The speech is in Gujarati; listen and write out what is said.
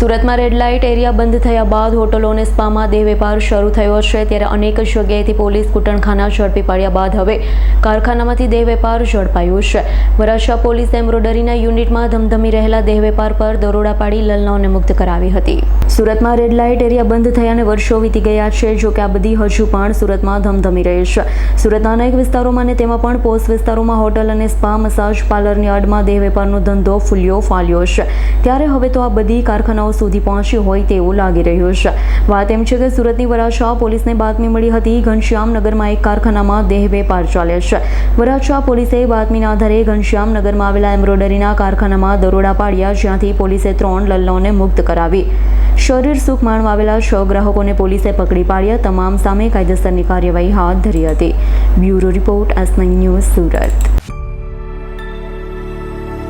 સુરતમાં રેડ લાઇટ એરિયા બંધ થયા બાદ હોટલો અને સ્પામાં દેહ વેપાર શરૂ થયો છે. ત્યારે અનેક જગ્યાએથી પોલીસ કુટણખાના ઝડપી પાડ્યા બાદ હવે કારખાનામાંથી દેહ વેપાર ઝડપાયો છે. વરાછા પોલીસ એમ્બ્રોડરીના યુનિટમાં ધમધમી રહેલા દેહ વેપાર પર દરોડા પાડી લલનાઓને મુક્ત કરાવી હતી. સુરતમાં રેડ લાઇટ એરિયા બંધ થયાને વર્ષો વીતી ગયા છે, જો કે આ બધી હજુ પણ સુરતમાં ધમધમી રહી છે. સુરતના અનેક વિસ્તારોમાં અને તેમાં પણ પોસ્ટ વિસ્તારોમાં હોટલ અને સ્પા મસાજ પાર્લરની અડમાં દેહ વેપારનો ધંધો ફૂલ્યો ફાલ્યો છે. ત્યારે હવે તો આ બધી કારખાનાઓ સુધી પહોંચ્યું હોય તેવું લાગી રહ્યું છે. વાત એમ છે કે સુરતની વરાછા પોલીસને બાતમી મળી હતી. ઘનશ્યામનગરમાં એક કારખાનામાં દેહ વેપાર ચાલે છે. વરાછા પોલીસે બાતમીના આધારે ઘનશ્યામનગરમાં આવેલા એમ્બ્રોડરીના કારખાનામાં દરોડા પાડ્યા, જ્યાંથી પોલીસે ત્રણ લલ્લાઓને મુક્ત કરાવી. શરીર સુખ માણવા આવેલા છ ગ્રાહકોને પોલીસે પકડી પાડ્યા. તમામ સામે કાયદેસરની કાર્યવાહી હાથ ધરી હતી. Bureau report S news Surat.